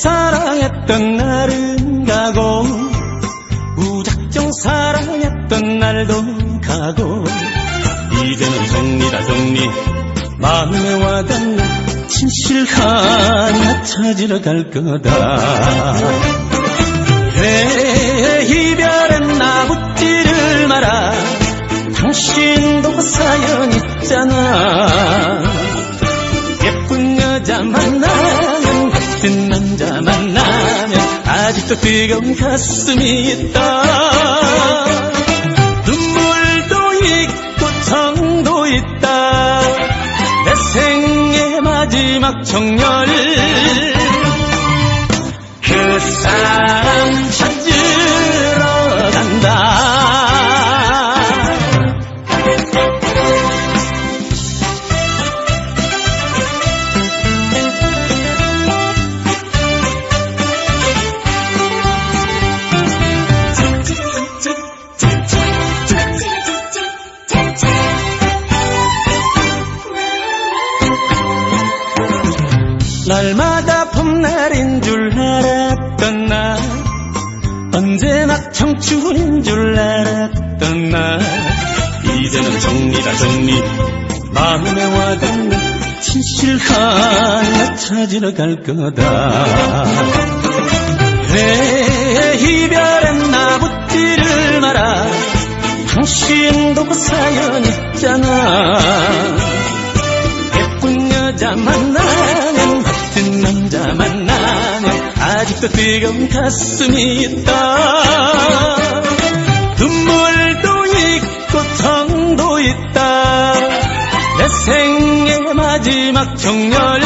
사랑했던 날은 가고 무작정 사랑했던 날도 가고. 이제는 정리다 정리. 마음에 와닿는 진실 하나 찾으러 갈 거다. 왜 이별엔 나 붙지를 마라 당신도 사연 있잖아 남자 만나면 아직도 뜨거운 가슴이 있다. 눈물도 있고 정도 있다. 내 생의 마지막 정열 날마다 봄날인 줄 알았던 나 언제나 청춘인 줄 알았던 나 이제는 정리다 정리. 마음에 와닿는 진실 하나 찾으러 갈 거다. 왜 이별엔 나 붙지를 마라 당신도 사연 있잖아 뜨거운 가슴이 있다. 눈물도 있고 정도 있다. 내 생의 마지막 정열